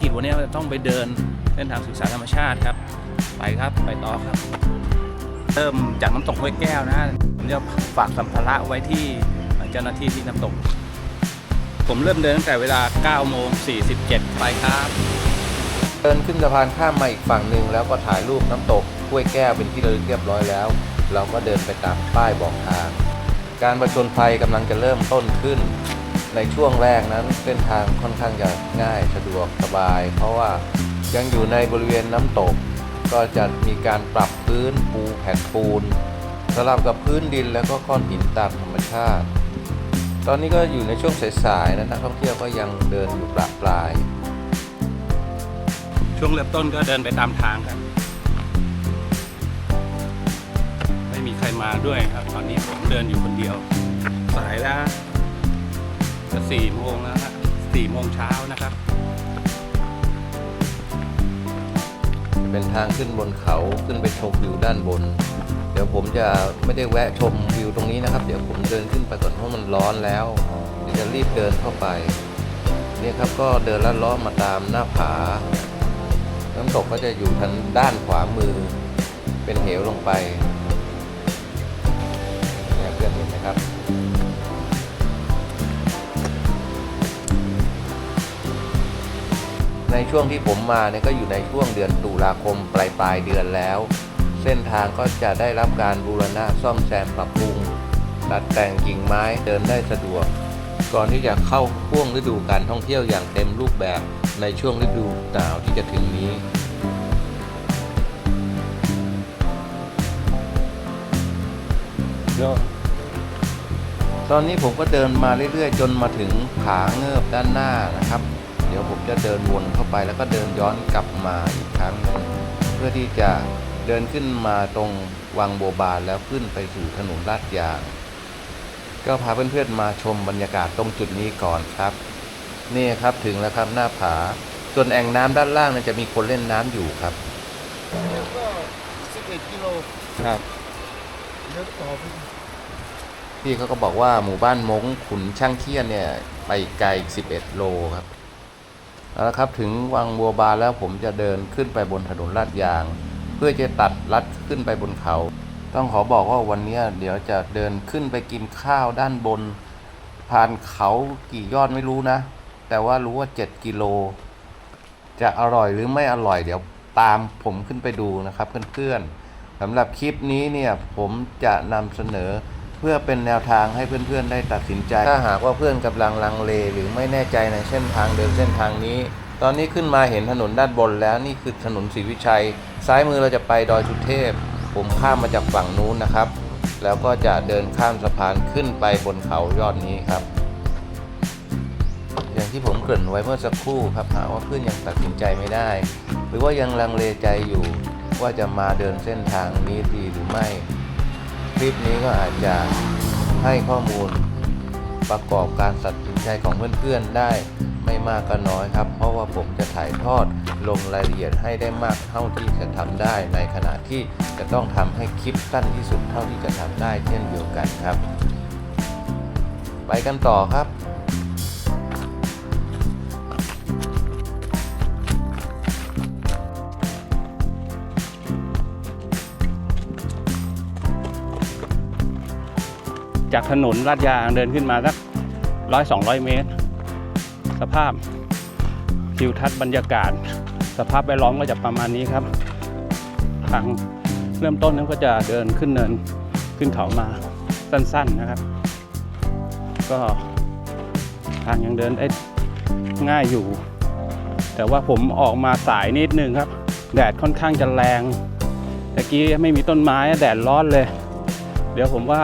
กิจวันนี้เราจะต้องไปเดินเส้นทางศึกษาธรรมชาติครับ ไปครับไปต่อครับ เริ่มจากน้ำตกห้วยแก้วนะผมจะฝากสัมภาระไว้ที่เจ้าหน้าที่ที่น้ำตก ผมเริ่มเดินตั้งแต่เวลา9โมง47ไปครับ เดินขึ้นสะพานข้ามมาอีกฝั่งหนึ่งแล้วก็ถ่ายรูปน้ำตกห้วยแก้วเป็นที่ระลึกเรียบร้อยแล้ว เราก็เดินไปตามป้ายบอกทาง การประชนภัยกำลังจะเริ่มต้นขึ้น ในช่วงแรกนั้นเส้นทางค่อนข้างจะง่ายสะดวกสบาย เพราะว่ายังอยู่ในบริเวณน้ำตก ก็จะมีการปรับพื้นปูแผ่นปูนสลับกับพื้นดินแล้วก็ก้อนหินตามธรรมชาติ ตอนนี้ก็อยู่ในช่วงสายๆนะนักท่องเที่ยวก็ยังเดินอยู่ปลาปลาย ช่วงเริ่มต้นก็เดินไปตามทางครับ ไม่มีใครมาด้วยครับ ตอนนี้ผมเดินอยู่คนเดียว สายแล้ว จะสี่โมงแล้วฮะสี่โมงเช้านะครับ เป็นทางขึ้นบนเขาขึ้นไปชมวิวด้านบน เดี๋ยวผมจะไม่ได้แวะชมวิวตรงนี้นะครับ เดี๋ยวผมเดินขึ้นไปก่อนเพราะมันร้อนแล้วเดี๋ยวจะรีบเดินเข้าไปเนี่ยครับก็เดินลัดเล้อมาตามหน้าผา น้ำตกก็จะอยู่ทางด้านขวามือ เป็นเหวลงไปเนี่ยเพื่อนเห็นไหมครับ ในช่วงที่ผมมาเนี่ยก็อยู่ในช่วงเดือนตุลาคมปลายปลายๆเดือนแล้ว เส้นทางก็จะได้รับการบูรณะซ่อมแซมปรับปรุงตัดแต่งกิ่งไม้เดินได้สะดวก ก่อนที่จะเข้าช่วงฤดูการท่องเที่ยวอย่างเต็มรูปแบบในช่วงฤดูหนาวที่จะถึงนี้ตอนนี้ผมก็เดินมาเรื่อยๆ จนมาถึงผาเงิบด้านหน้านะครับเดี๋ยวผมจะเดินวนเข้าไปแล้วก็เดินย้อนกลับมาอีกครั้งหนึ่งเพื่อที่จะเดินขึ้นมาตรงวังโบบานแล้วขึ้นไปสู่ถนนลาดยาง ก็พาเพื่อนๆมาชมบรรยากาศตรงจุดนี้ก่อนครับ นี่ครับถึงแล้วครับหน้าผา ส่วนแอ่งน้ำด้านล่างนั้นจะมีคนเล่นน้ำอยู่ครับแล้วก็11กิโลครับเดี๋ยวต่อไปพี่เขาก็บอกว่าหมู่บ้านมงขุนช่างเคียนเนี่ย ไปไกลอีก11 โลครับ เอาละครับถึงวังบัวบานแล้วผมจะเดินขึ้นไปบนถนนลาดยาง เพื่อจะตัดลัดขึ้นไปบนเขา ต้องขอบอกว่าวันนี้เดี๋ยวจะเดินขึ้นไปกินข้าวด้านบน ผ่านเขากี่ยอดไม่รู้นะ แต่ว่ารู้ว่า 7 กิโล จะอร่อยหรือไม่อร่อยเดี๋ยวตามผมขึ้นไปดูนะครับเพื่อนๆสำหรับคลิปนี้เนี่ยผมจะนำเสนอ เพื่อเป็นแนวทางให้เพื่อนๆได้ตัดสินใจ ถ้าหากว่าเพื่อนกำลังลังเลหรือไม่แน่ใจในเส้นทางเดินเส้นทางนี้ ตอนนี้ขึ้นมาเห็นถนนด้านบนแล้วนี่คือถนนศรีวิชัย ซ้ายมือเราจะไปดอยสุเทพ ผมข้ามมาจากฝั่งนู้นนะครับ แล้วก็จะเดินข้ามสะพานขึ้นไปบนเขายอดนี้ครับ อย่างที่ผมเกริ่นไว้เมื่อสักครู่ครับหากว่าเพื่อนยังตัดสินใจไม่ได้ หรือว่ายังลังเลใจอยู่ว่าจะมาเดินเส้นทางนี้ดีหรือไม่ ลิปนี้ก็อาจจะให้ข้อมูลประกอบการตัดสินใจของเพื่อนๆได้ไม่มากก็น้อยครับ เพราะว่าผมจะถ่ายทอดลงรายละเอียดให้ได้มากเท่าที่จะทำได้ ในขณะที่จะต้องทำให้คลิปสั้นที่สุดเท่าที่จะทำได้เช่นเดียวกันครับ ไปกันต่อครับ จากถนนลาดยางเดินขึ้นมาสักร้อยสองร้อยเมตร สภาพทิวทัศน์บรรยากาศ สภาพแวดล้อมก็จะประมาณนี้ครับ ทางเริ่มต้นนั้นก็จะเดินขึ้นเนินขึ้นเขามาสั้นๆนะครับ ก็ทางยังเดินได้ง่ายอยู่ แต่ว่าผมออกมาสายนิดนึงครับ แดดค่อนข้างจะแรงตะกี้ไม่มีต้นไม้แดดร้อนเลย เดี๋ยวผมว่า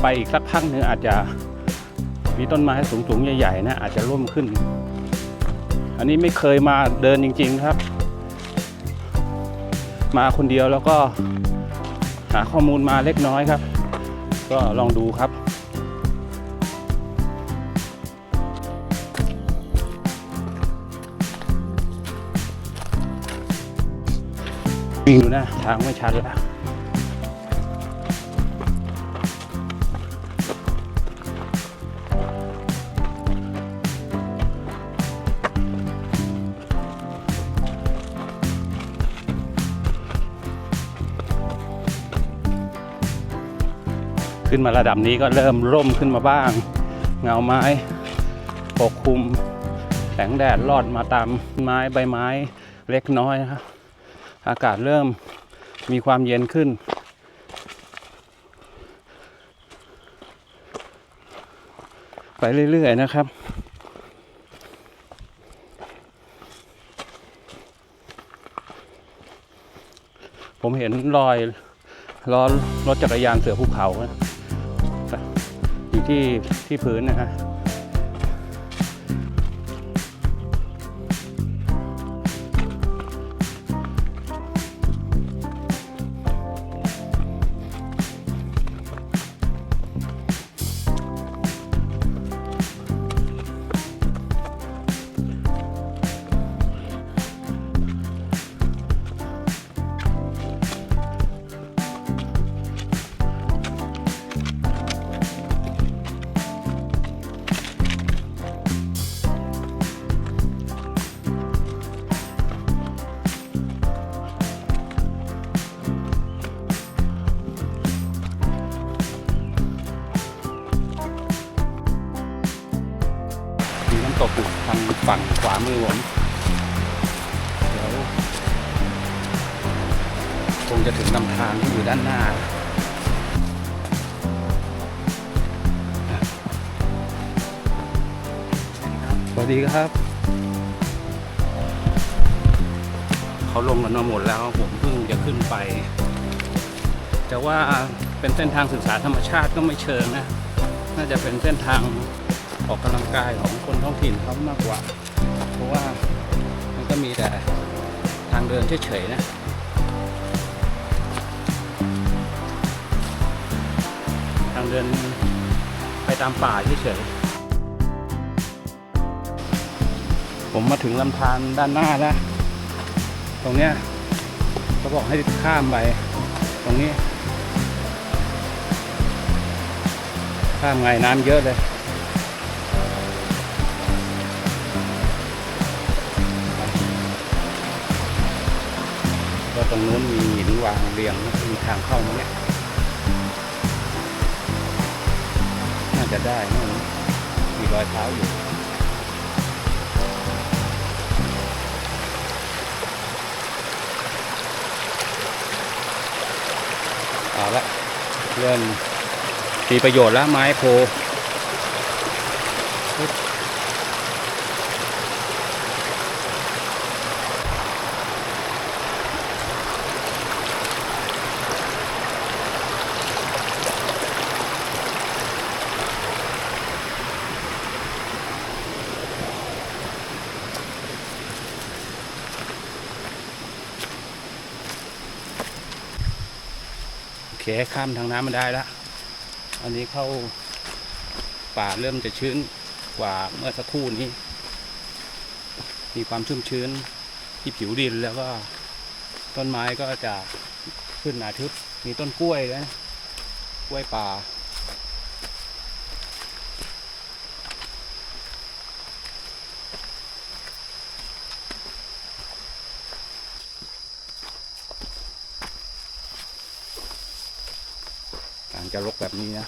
ไปอีกสักพักหนึ่งอาจจะมีต้นไม้สูงๆใหญ่ๆนะอาจจะร่มขึ้น อันนี้ไม่เคยมาเดินจริง ๆครับ มาคนเดียวแล้วก็หาข้อมูลมาเล็กน้อยครับ ก็ลองดูครับวิ่งดูนะทางไม่ชัดแล้ว ขึ้นมาระดับนี้ก็เริ่มร่มขึ้นมาบ้าง เงาไม้ปกคลุมแสงแดดลอดมาตามไม้ใบไม้เล็กน้อยนะครับ อากาศเริ่มมีความเย็นขึ้น ไปเรื่อยๆนะครับผมเห็นรอยล้อรถจักรยานเสือภูเขานะ อยู่ที่ที่พื้นนะฮะ ตกอยู่ทางฝั่งขวามือผมเดี๋ยวคงจะถึงลำธารที่อยู่ด้านหน้าสวัสดีครับ เขาลงกันมาหมดแล้วผมเพิ่งจะขึ้นไป จะว่าเป็นเส้นทางศึกษาธรรมชาติก็ไม่เชิงนะ น่าจะเป็นเส้นทาง ออกกำลังกายของคนท้องถิ่นเขามากกว่า เพราะว่ามันก็มีแต่ทางเดินเฉยๆนะทางเดินไปตามป่าเฉยๆผมมาถึงลำธารด้านหน้าแล้วตรงเนี้ยเขาบอกให้ข้ามไปตรงนี้ข้ามไงน้ำเยอะเลย รงนู้นมีหินวางเรียงมีทางเข้ามาเนี่ยน่าจะได้นะมีรอยเท้าอยู่เอาละเริ่มมีประโยชน์แล้วไม้โพ เคข้ามทางน้ำมาได้แล้วอันนี้เข้าป่าเริ่มจะชื้นกว่าเมื่อสักครู่นี้ มีความชุ่มชื้นที่ผิวดินแล้วก็ต้นไม้ก็จะขึ้นหนาทึบมีต้นกล้วยนะกล้วยป่า จะรกแบบนี้นะ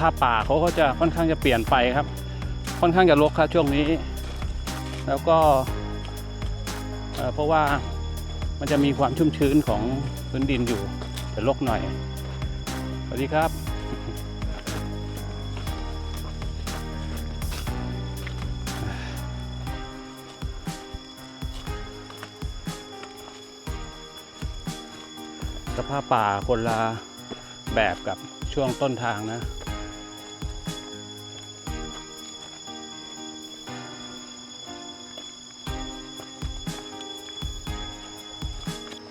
ภาพป่าเขาก็จะค่อนข้างจะเปลี่ยนไปครับ ค่อนข้างจะรกครับช่วงนี้ แล้วก็เอ่อเพราะว่ามันจะมีความชุ่มชื้นของพื้นดินอยู่จะรกหน่อย สวัสดีครับสภาพป่าคนละแบบกับช่วงต้นทางนะ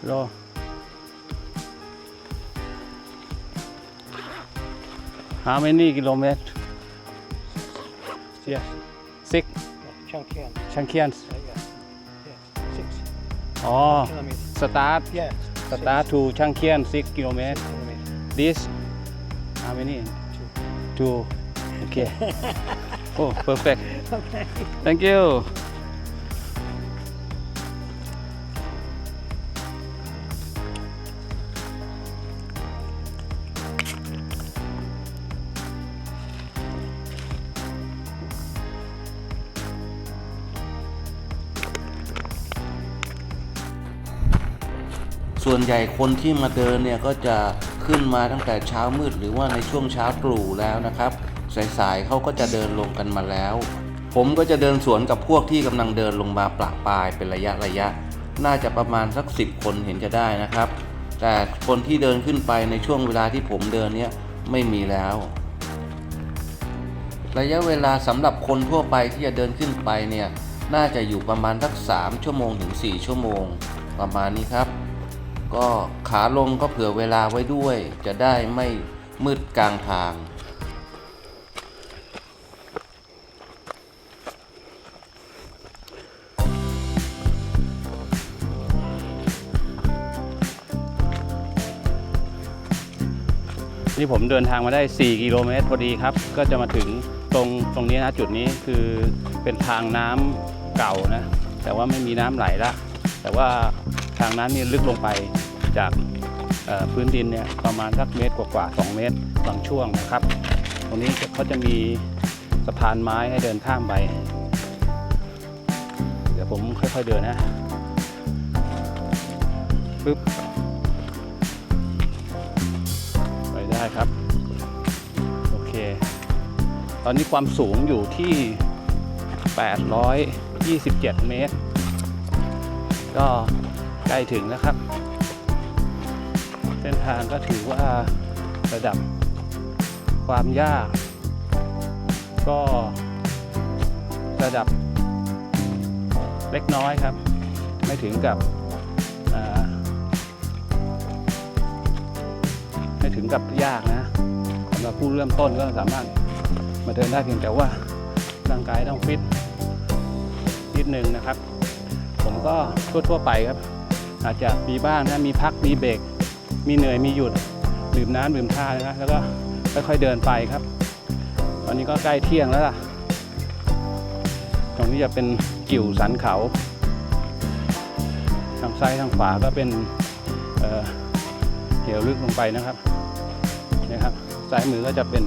โล How many kilometers? Yes. Six. Changkian. Chankians. Uh, yeah. Yeah. Six Oh, kilometers. start Yeah. start to Chankian six kilometers. kilometers. This how many? Two. Two. Okay. oh, perfect. Okay. Thank you. ใหญ่คนที่มาเดินเนี่ยก็จะขึ้นมาตั้งแต่เช้ามืด หรือว่าในช่วงเช้าตรู่แล้วนะครับ สายๆเขาก็จะเดินลงกันมาแล้ว ผมก็จะเดินสวนกับพวกที่กำลังเดินลงมาปละปลายเป็นระยะระยะ น่าจะประมาณสักสิบคนเห็นจะได้นะครับ แต่คนที่เดินขึ้นไปในช่วงเวลาที่ผมเดินเนี่ยไม่มีแล้วระยะเวลาสำหรับคนทั่วไปที่จะเดินขึ้นไปเนี่ย น่าจะอยู่ประมาณสัก 3 ชั่วโมงถึง 4 ชั่วโมง ประมาณนี้ครับ ก็ขาลงก็เผื่อเวลาไว้ด้วย จะได้ไม่มืดกลางทาง นี่ผมเดินทางมาได้ 4 กิโลเมตรพอดีครับ ก็จะมาถึงตรงตรงนี้นะจุดนี้คือเป็นทางน้ำเก่านะ แต่ว่าไม่มีน้ำไหลละแต่ว่า ทางน้ำนี่ลึกลงไปจากพื้นดินเนี่ยประมาณสักเมตรกว่าๆ2เมตรบางช่วงนะครับ ตรงนี้เขาจะมีสะพานไม้ให้เดินข้ามไป เดี๋ยวผมค่อย ๆเดินนะปึ๊บไปได้ครับ โอเค ตอนนี้ความสูงอยู่ที่ 827 เมตร ก็ ใกล้ถึงแล้วครับเส้นทางก็ถือว่าระดับความยาก ก็ระดับเล็กน้อยครับ ไม่ถึงกับไม่ถึงกับยากนะสำหรับผู้เริ่มต้นก็สามารถมาเดินได้เพียงแต่ว่าร่างกายต้องฟิตนิดนึงนะครับ ผมก็ทั่วๆไปครับ อาจจะมีบ้างนะมีพักมีเบรกมีเหนื่อยมีหยุดดื่มน้ำดื่มท่านะแล้วก็ค่อยๆเดินไปครับ ตอนนี้ก็ใกล้เที่ยงแล้วล่ะ ตรงนี้จะเป็นกิ่วสันเขา ทางซ้ายทางขวาก็เป็นเหวลึกลงไปนะครับนะครับ ซ้ายมือก็จะเป็น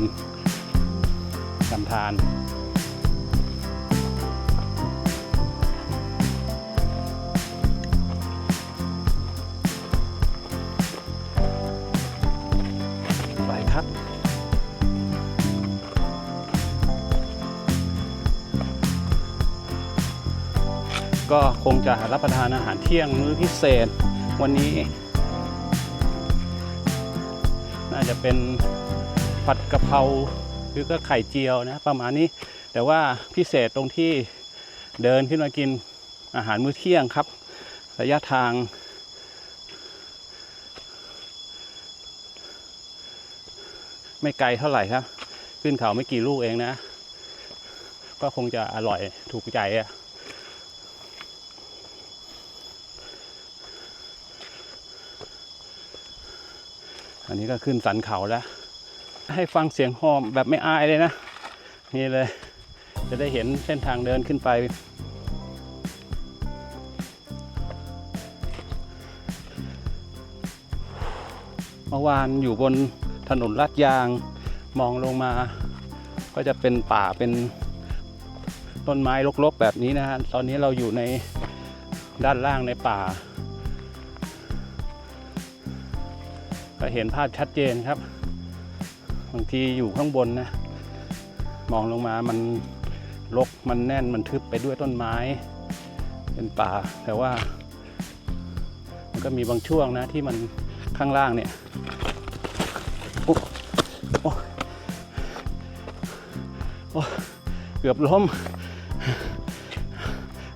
ลำธาร ก็คงจะรับประทานอาหารเที่ยงมื้อพิเศษ วันนี้ น่าจะเป็นผัดกะเพราหรือก็ไข่เจียวนะประมาณนี้ แต่ว่าพิเศษตรงที่เดินขึ้นมากินอาหารมื้อเที่ยงครับ ระยะทาง ไม่ไกลเท่าไหร่ครับ ขึ้นเขาไม่กี่ลูกเองนะ ก็คงจะอร่อยถูกใจอะ อันนี้ก็ขึ้นสันเขาแล้ว ให้ฟังเสียงหอมแบบไม่อายเลยนะ นี่เลย จะได้เห็นเส้นทางเดินขึ้นไป เมื่อวานอยู่บนถนนลาดยางมองลงมา ก็จะเป็นป่าเป็นต้นไม้รกๆแบบนี้นะฮะ ตอนนี้เราอยู่ในด้านล่างในป่า เห็นภาพชัดเจนครับบางทีอยู่ข้างบนนะมองลงมามันรกมันแน่นมันทึบไปด้วยต้นไม้ เป็นป่า แต่ว่า มันก็มีบางช่วงนะที่มันข้างล่างเนี่ยโอ้โอ้โอ้เกือบล้ม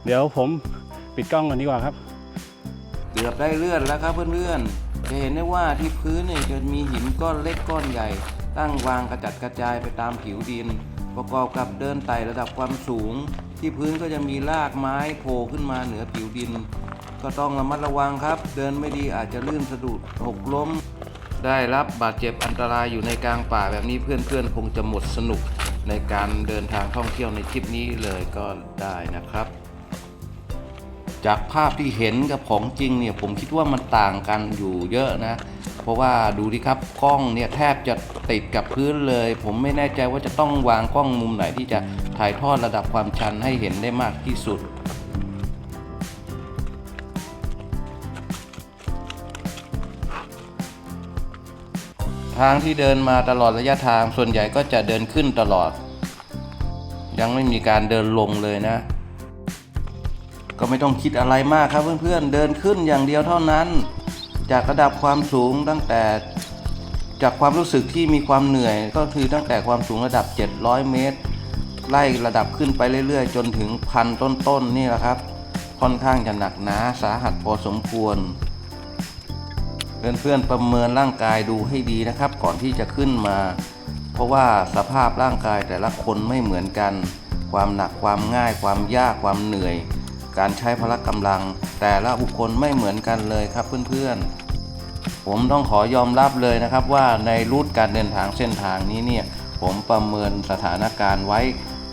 เดี๋ยวผมปิดกล้องก่อนดีกว่าครับเกือบได้เลื่อนแล้วครับเพื่อนๆ จะเห็นได้ว่าที่พื้นเนี่ยจะมีหินก้อนเล็กก้อนใหญ่ ตั้งวางกระจัดกระจายไปตามผิวดิน ประกอบกับเดินไต่ระดับความสูง ที่พื้นก็จะมีรากไม้โผล่ขึ้นมาเหนือผิวดิน ก็ต้องระมัดระวังครับ เดินไม่ดีอาจจะลื่นสะดุดหกล้ม ได้รับบาดเจ็บอันตรายอยู่ในกลางป่าแบบนี้เพื่อนๆคงจะหมดสนุกในการเดินทางท่องเที่ยวในทริปนี้เลยก็ได้นะครับ จากภาพที่เห็นกับของจริงเนี่ยผมคิดว่ามันต่างกันอยู่เยอะนะ เพราะว่าดูดิครับกล้องเนี่ยแทบจะติดกับพื้นเลย ผมไม่แน่ใจว่าจะต้องวางกล้องมุมไหนที่จะถ่ายทอดระดับความชันให้เห็นได้มากที่สุดทางที่เดินมาตลอดระยะทางส่วนใหญ่ก็จะเดินขึ้นตลอด ยังไม่มีการเดินลงเลยนะ ก็ไม่ต้องคิดอะไรมากครับเพื่อนๆ เดินขึ้นอย่างเดียวเท่านั้น จากระดับความสูงตั้งแต่จากความรู้สึกที่มีความเหนื่อยก็คือตั้งแต่ความสูงระดับ 700 เมตร ไล่ระดับขึ้นไปเรื่อยๆ จนถึงพันต้นๆนี่แหละครับ ค่อนข้างจะหนักหนาสาหัสพอสมควร เพื่อนๆประเมินร่างกายดูให้ดีนะครับ ก่อนที่จะขึ้นมา เพราะว่าสภาพร่างกายแต่ละคนไม่เหมือนกัน ความหนักความง่ายความยากความเหนื่อย การใช้พละกำลัง แต่ละบุคคลไม่เหมือนกันเลยครับเพื่อนๆ ผมต้องขอยอมรับเลยนะครับว่าในรูทการเดินทางเส้นทางนี้เนี่ยผมประเมินสถานการณ์ไว้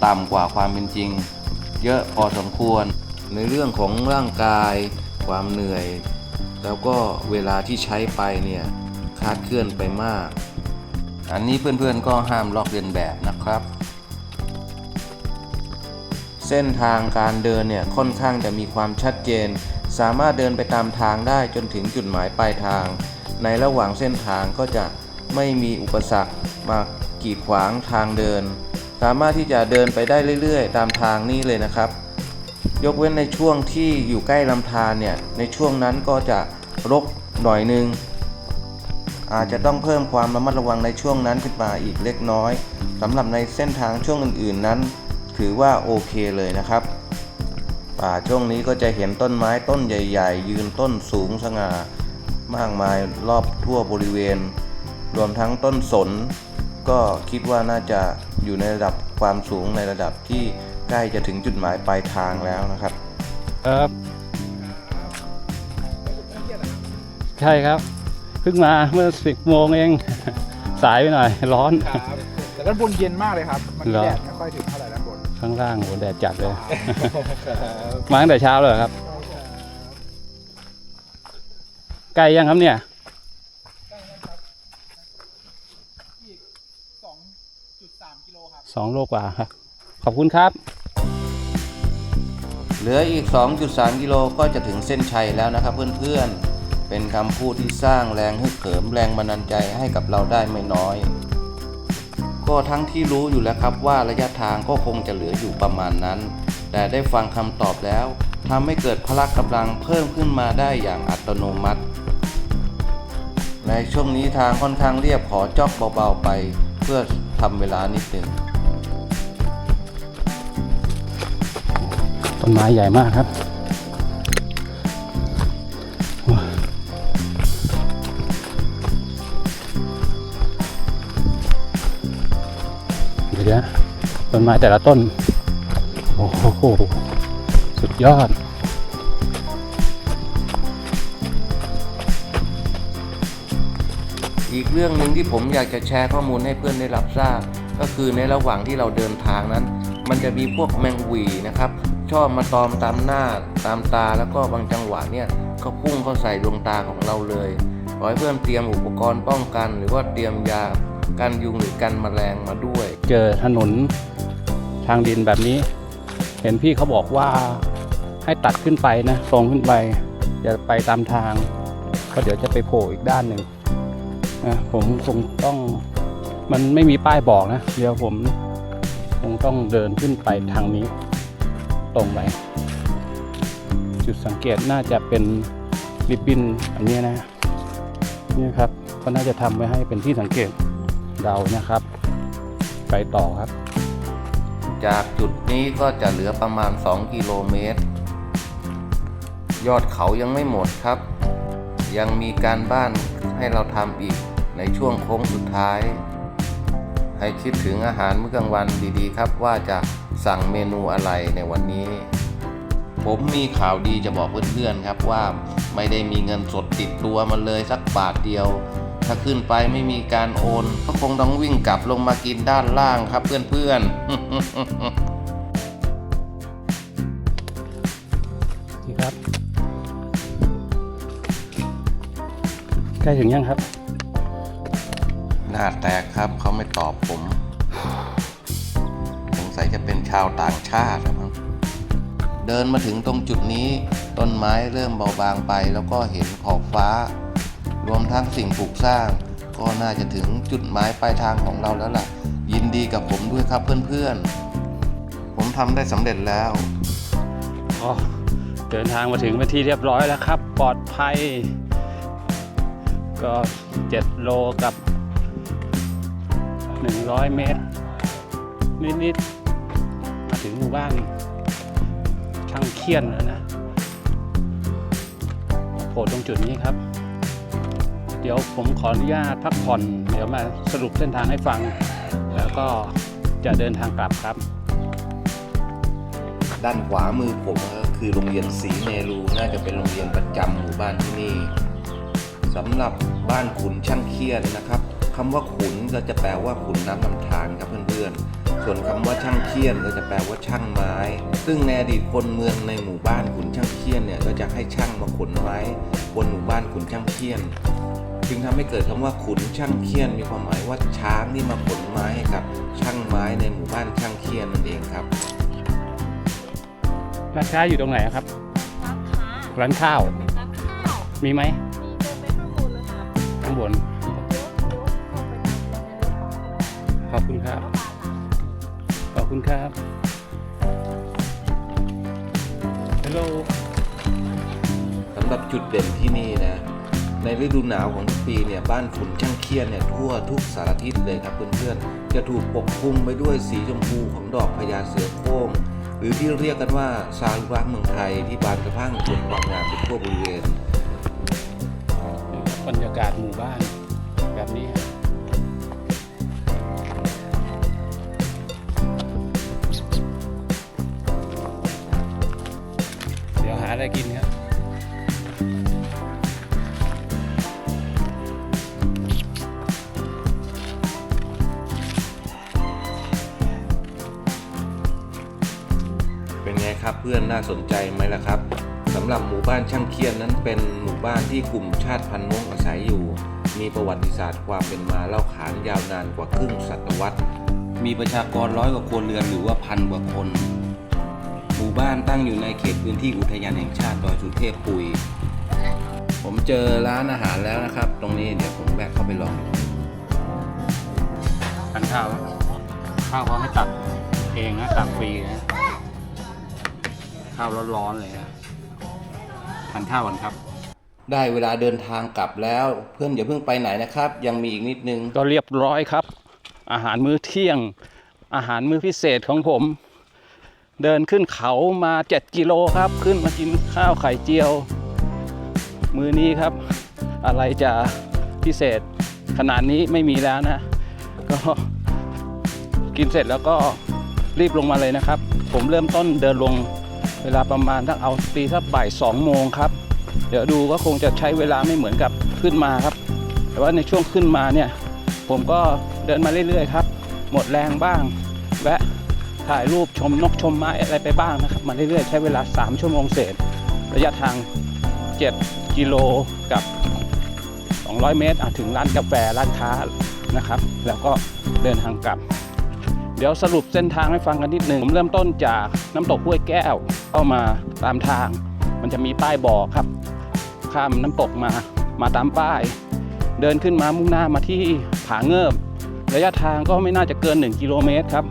ต่ำกว่าความเป็นจริง เยอะพอสมควร ในเรื่องของร่างกาย ความเหนื่อย แล้วก็เวลาที่ใช้ไปเนี่ยคาดเคลื่อนไปมาก อันนี้เพื่อนๆก็ห้ามลอกเลียนแบบนะครับ เส้นทางการเดินเนี่ยค่อนข้างจะมีความชัดเจน สามารถเดินไปตามทางได้จนถึงจุดหมายปลายทาง ในระหว่างเส้นทางก็จะไม่มีอุปสรรคมากีดขวางทางเดิน สามารถที่จะเดินไปได้เรื่อยๆ ตามทางนี้เลยนะครับ ยกเว้นในช่วงที่อยู่ใกล้ลำธารเนี่ยในช่วงนั้นก็จะรกหน่อยนึงอาจจะต้องเพิ่มความระมัดระวังในช่วงนั้นขึ้นมาอีกเล็กน้อยสำหรับในเส้นทางช่วงอื่น ๆ นั้น ถือว่าโอเคเลยนะครับ ป่าช่วงนี้ก็จะเห็นต้นไม้ต้นใหญ่ ๆ ยืนต้นสูงสง่ามากมายรอบทั่วบริเวณ รวมทั้งต้นสน ก็คิดว่าน่าจะอยู่ในระดับความสูงในระดับที่ใกล้จะถึงจุดหมายปลายทางแล้วนะครับ ครับ ใช่ครับ เพิ่งมาเมื่อสิบโมงเอง สายไปหน่อย ร้อน ครับแต่ด้านบนเย็นมากเลยครับ มันเหรอ แดดไม่ค่อยถึงเท่าไหร่ด้านบน ข้างล่างโหแดดจัดเลย มาตั้งแต่เช้าเลยเหรอครับ ไกลยังครับเนี่ย2.3กิโลครับสองโลกว่าครับ ขอบคุณครับ เหลืออีก 2.3 กิโลก็จะถึงเส้นชัยแล้วนะครับเพื่อนๆ เป็นคำพูดที่สร้างแรงฮึกเหิมแรงบันดาลใจให้กับเราได้ไม่น้อย ก็ทั้งที่รู้อยู่แล้วครับว่าระยะทางก็คงจะเหลืออยู่ประมาณนั้น แต่ได้ฟังคำตอบแล้วทำให้เกิดพละกำลังเพิ่มขึ้นมาได้อย่างอัตโนมัติ ในช่วงนี้ทางค่อนข้างเรียบขอจอกเบาๆไป เพื่อทำเวลานิดหนึ่งต้นไม้ใหญ่มากครับ ดี๋ยวนะต้นไม้แต่ละต้น โอ้โห สุดยอด อีกเรื่องหนึ่งที่ผมอยากจะแชร์ข้อมูลให้เพื่อนได้รับทราบ ก็คือในระหว่างที่เราเดินทางนั้น มันจะมีพวกแมงวีนะครับ ชอบมาตอมตามหน้าตามตาแล้วก็บางจังหวะเนี่ยก็พุ่งเข้าใส่ดวงตาของเราเลย ขอให้เพื่อนเตรียมอุปกรณ์ป้องกัน หรือว่าเตรียมยา กันยุงหรือกันแมลงมาด้วย เจอถนนทางดินแบบนี้ เห็นพี่เขาบอกว่าให้ตัดขึ้นไปนะตรงขึ้นไปอย่าไปตามทางเพราะเดี๋ยวจะไปโผล่อีกด้านหนึ่งนะผมคงต้องมันไม่มีป้ายบอกนะเดี๋ยวผมคงต้องเดินขึ้นไปทางนี้ ตรงไปจุดสังเกตน่าจะเป็นริบบิ้นอันนี้นะนี่ครับก็น่าจะทำไว้ให้เป็นที่สังเกต เดานะครับ ไปต่อครับ จากจุดนี้ก็จะเหลือประมาณ 2 กิโลเมตร ยอดเขายังไม่หมดครับ ยังมีการบ้านให้เราทำอีกในช่วงโค้งสุดท้าย ให้คิดถึงอาหารมื้อกลางวันดีๆ ครับว่าจะสั่งเมนูอะไรในวันนี้ ผมมีข่าวดีจะบอกเพื่อนๆครับว่าไม่ได้มีเงินสดติดตัวมาเลยสักบาทเดียว ถ้าขึ้นไปไม่มีการโอน ก็คงต้องวิ่งกลับลงมากินด้านล่างครับเพื่อนๆนี่ครับ ใกล้ถึงยังครับ หน้าแตกครับเขาไม่ตอบผม สงสัยจะเป็นชาวต่างชาตินะครับเดินมาถึงตรงจุดนี้ ต้นไม้เริ่มเบาบางไปแล้วก็เห็นขอบฟ้า รวมทั้งสิ่งปลูกสร้าง ก็น่าจะถึงจุดหมายปลายทางของเราแล้วล่ะ ยินดีกับผมด้วยครับเพื่อนๆ ผมทำได้สำเร็จแล้วอ๋อเดินทางมาถึงเป็นที่เรียบร้อยแล้วครับ ปลอดภัย ก็ 7 โลกับ 100 เมตร นิดๆ มาถึงหมู่บ้านช่างเคียนแล้วนะโผล่ตรงจุดนี้ครับ เดี๋ยวผมขออนุญาตพักผ่อน เดี๋ยวมาสรุปเส้นทางให้ฟัง แล้วก็จะเดินทางกลับครับ ด้านขวามือผมก็คือโรงเรียนศรีเนรูน่าจะเป็นโรงเรียนประจำหมู่บ้านที่นี่สำหรับบ้านขุนช่างเคียนนะครับคำว่าขุนก็จะแปลว่าขุนน้ำลำธารครับเพื่อนๆ ส่วนคำว่าช่างเคียนก็จะแปลว่าช่างไม้ ซึ่งในอดีตคนเมืองในหมู่บ้านขุนช่างเคียนเนี่ยก็จะให้ช่างมาขุนไม้บนหมู่บ้านขุนช่างเคียน จึงทำให้เกิดคำว่าขุนช่างเคียน มีความหมายว่าช้างที่มาขนไม้ให้กับช่างไม้ในหมู่บ้านช่างเคียนนั่นเองครับร้านค้าอยู่ตรงไหนอะครับ ร้านค้าร้านข้าว ร้านข้าว มีไหมมีเดินไปข้างบนเลยค่ะข้างบนเลี้ยวเลี้ยวเข้าไปทางในรถของขอบคุณครับ ขอบคุณครับ ฮัลโหลสำหรับจุดเด่นที่นี่นะ ในฤดูหนาวของทุกปีเนี่ยบ้านขุนช่างเคียนเนี่ยทั่วทุกสารทิศเลยครับเพื่อนๆจะถูกปกคลุมไปด้วยสีชมพูของดอกพญาเสือโคร่งหรือที่เรียกกันว่าซาลุระเมืองไทยที่บานกระพรังสวยงดงามไปทั่วบริเวณบรรยากาศหมู่บ้านแบบนี้เดี๋ยวหาอะไรกินครับ พื่อนน่าสนใจไหมล่ะครับสำหรับหมู่บ้านช่างเคียนนั้นเป็นหมู่บ้านที่กลุ่มชาติพันธุ์ม้งอาศัยอยู่ มีประวัติศาสตร์ความเป็นมาเล่าขานยาวนานกว่าครึ่งศตวรรษ มีประชากรร้อยกว่าครัวเรือนหรือว่าพันกว่าคน หมู่บ้านตั้งอยู่ในเขตพื้นที่อุทยานแห่งชาติดอยสุเทพปุย ผมเจอร้านอาหารแล้วนะครับ ตรงนี้เดี๋ยวผมแวะเข้าไปลองดูทานข้าวครับข้าวเขาให้ตักเองนะตักฟรีนะ ข้าวร้อนๆเลยนะทานข้าวก่อนครับ ได้เวลาเดินทางกลับแล้ว เพื่อนอย่าเพิ่งไปไหนนะครับ ยังมีอีกนิดนึง ก็เรียบร้อยครับ อาหารมื้อเที่ยง อาหารมื้อพิเศษของผม เดินขึ้นเขามา 7 กิโลครับ ขึ้นมากินข้าวไข่เจียว มื้อนี้ครับ อะไรจะพิเศษขนาดนี้ไม่มีแล้วนะ ก็กินเสร็จแล้วก็รีบลงมาเลยนะครับ ผมเริ่มต้นเดินลง เวลาประมาณสักเอาตีสักบ่ายสองโมงครับ เดี๋ยวดูก็คงจะใช้เวลาไม่เหมือนกับขึ้นมาครับ แต่ว่าในช่วงขึ้นมาเนี่ย ผมก็เดินมาเรื่อยๆครับ หมดแรงบ้าง แวะถ่ายรูปชมนกชมไม้อะไรไปบ้างนะครับ มาเรื่อยๆ ใช้เวลา 3 ชั่วโมงเศษ ระยะทาง 7 กิโลกับ 200 เมตรถึงร้านกาแฟร้านค้านะครับ แล้วก็เดินทางกลับ เดี๋ยวสรุปเส้นทางให้ฟังกันนิดหนึ่งผมเริ่มต้นจากน้ำตกห้วยแก้ว เข้ามาตามทาง มันจะมีป้ายบอกครับ ข้ามน้ำตกมามาตามป้าย เดินขึ้นมามุ่งหน้ามาที่ผาเงิบระยะทางก็ไม่น่าจะเกิน 1 กิโลเมตรครับ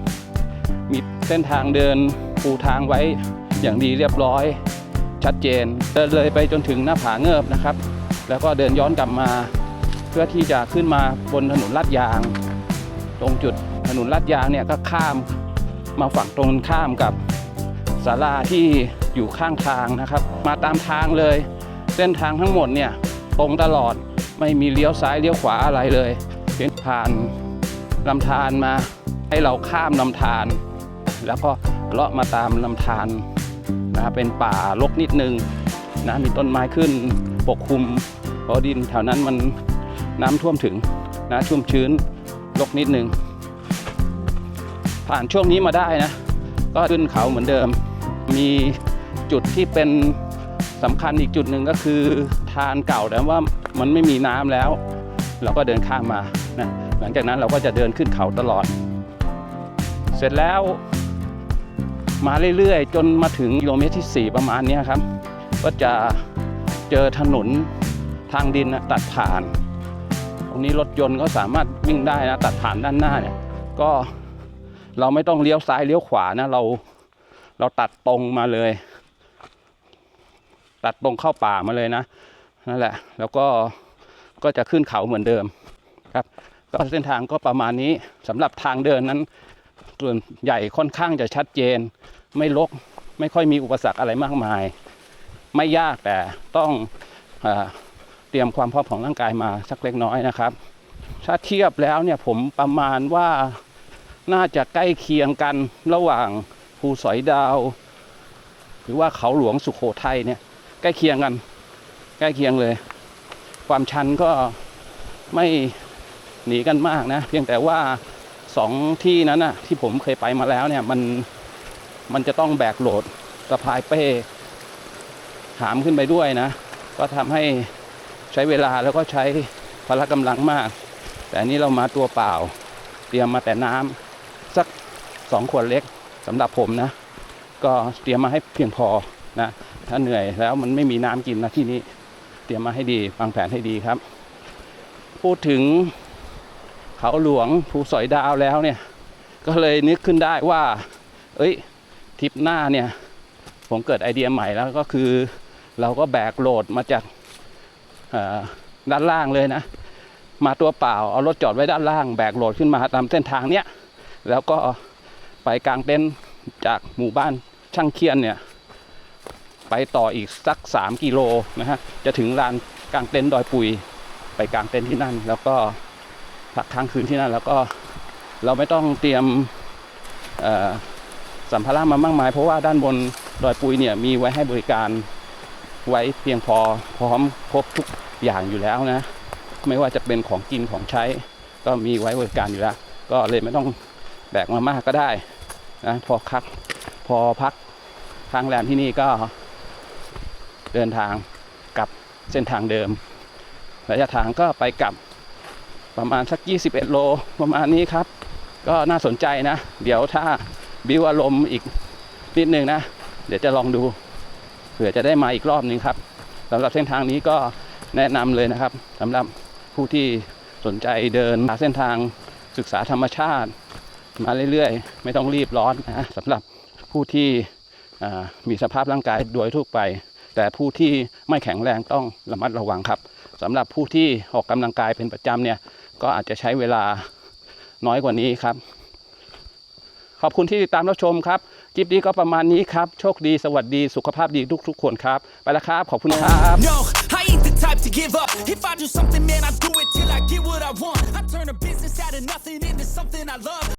มีเส้นทางเดินปูทางไว้อย่างดีเรียบร้อย ชัดเจน เดินเลยไปจนถึงหน้าผาเงิบนะครับ แล้วก็เดินย้อนกลับมา เพื่อที่จะขึ้นมาบนถนนลาดยาง ตรงจุดถนนลาดยางเนี่ยก็ข้ามมาฝั่งตรงข้ามกับ ศาลาที่อยู่ข้างทางนะครับ มาตามทางเลย เส้นทางทั้งหมดเนี่ยตรงตลอดไม่มีเลี้ยวซ้ายเลี้ยวขวาอะไรเลยเพียงผ่านลำธารมาให้เราข้ามลำธารแล้วก็เลาะมาตามลำธารนะครับเป็นป่ารกนิดนึงนะมีต้นไม้ขึ้นปกคลุมเพราะดินแถวนั้นมันน้ำท่วมถึงนะชุ่มชื้นรกนิดนึง ผ่านช่วงนี้มาได้นะ ก็ขึ้นเขาเหมือนเดิม มีจุดที่เป็นสำคัญอีกจุดหนึ่งก็คือทานเก่าแต่ว่ามันไม่มีน้ำแล้ว เราก็เดินข้ามมานะหลังจากนั้นเราก็จะเดินขึ้นเขาตลอด เสร็จแล้ว มาเรื่อยๆ จนมาถึงกิโลเมตรที่ 4 ประมาณนี้ครับ ก็จะเจอถนนทางดินนะตัดผ่าน ตรงนี้รถยนต์ก็สามารถวิ่งได้นะตัดผ่านด้านหน้าเนี่ยก็เราไม่ต้องเลี้ยวซ้ายเลี้ยวขวานะเรา เราตัดตรงมาเลย ตัดตรงเข้าป่ามาเลยนะนั่นแหละ แล้วก็ก็จะขึ้นเขาเหมือนเดิมครับ ก็เส้นทางก็ประมาณนี้สำหรับทางเดินนั้นส่วนใหญ่ค่อนข้างจะชัดเจน ไม่ลกไม่ค่อยมีอุปสรรคอะไรมากมาย ไม่ยากแต่ต้องอเตรียมความพร้อมของร่างกายมาสักเล็กน้อยนะครับ ถ้าเทียบแล้วเนี่ยผมประมาณว่าน่าจะใกล้เคียงกันระหว่าง ภูสอยดาว หรือว่าเขาหลวงสุขโขทัยเนี่ยใกล้เคียงกัน ใกล้เคียงเลย ความชันก็ไม่หนีกันมากนะ เพียงแต่ว่าสองที่นั้นนะที่ผมเคยไปมาแล้วเนี่ยมันมันจะต้องแบกโหลดสะพายเป้หามขึ้นไปด้วยนะ ก็ทำให้ใช้เวลาแล้วก็ใช้พละกำลังมาก แต่นนี้เรามาตัวเปล่า เตรียมมาแต่น้ำสักสองขวดเล็ก สำหรับผมนะ ก็เตรียมมาให้เพียงพอนะถ้าเหนื่อยแล้วมันไม่มีน้ำกินนะที่นี้เตรียมมาให้ดีวางแผนให้ดีครับ พูดถึงเขาหลวงภูสอยดาวแล้วเนี่ย ก็เลยนึกขึ้นได้ว่า เอ้ยทริปหน้าเนี่ย ผมเกิดไอเดียใหม่แล้วก็คือ เราก็แบกโหลดมาจากด้านล่างเลยนะ มาตัวเปล่าเอารถจอดไว้ด้านล่าง แบกโหลดขึ้นมาตามเส้นทางเนี้ยแล้วก็ ไปกลางเต็นท์จากหมู่บ้านช่างเคียนเนี่ย ไปต่ออีกสัก 3 กิโลนะฮะจะถึงลานกลางเต็นท์ดอยปุย ไปกลางเต็นท์ที่นั่น แล้วก็พักค้างคืนที่นั่น แล้วก็เราไม่ต้องเตรียมสัมภาระมามากมาย เพราะว่าด้านบนดอยปุยเนี่ยมีไว้ให้บริการไว้เพียงพอพร้อมครบทุกอย่างอยู่แล้วนะ ไม่ว่าจะเป็นของกินของใช้ ก็มีไว้บริการอยู่แล้ว ก็เลยไม่ต้องแบกมามากก็ได้ นะพอคักพอพักค้างแรมที่นี่ก็เดินทางกลับเส้นทางเดิมระยะทางก็ไปกลับประมาณสัก 21 โลประมาณนี้ครับ ก็น่าสนใจนะ เดี๋ยวถ้าบิวอารมณ์อีกนิดนึงนะ เดี๋ยวจะลองดูเผื่อจะได้มาอีกรอบหนึงครับสำหรับเส้นทางนี้ก็แนะนำเลยนะครับสำหรับผู้ที่สนใจเดินหาเส้นทางศึกษาธรรมชาติ มาเรื่อยๆ ไม่ต้องรีบร้อนนะสำหรับผู้ที่มีสภาพร่างกายโดยทั่วไป แต่ผู้ที่ไม่แข็งแรงต้องระมัดระวังครับสำหรับผู้ที่ออกกำลังกายเป็นประจำเนี่ยก็อาจจะใช้เวลาน้อยกว่านี้ครับ ขอบคุณที่ติดตามรับชมครับคลิปนี้ก็ประมาณนี้ครับ โชคดีสวัสดีสุขภาพดีทุกๆคนครับ ไปแล้วครับ ขอบคุณครับ No, I ain't the type to give up. If I do something, man, I do it till I get what I want. I turn a business out of nothing into something I love.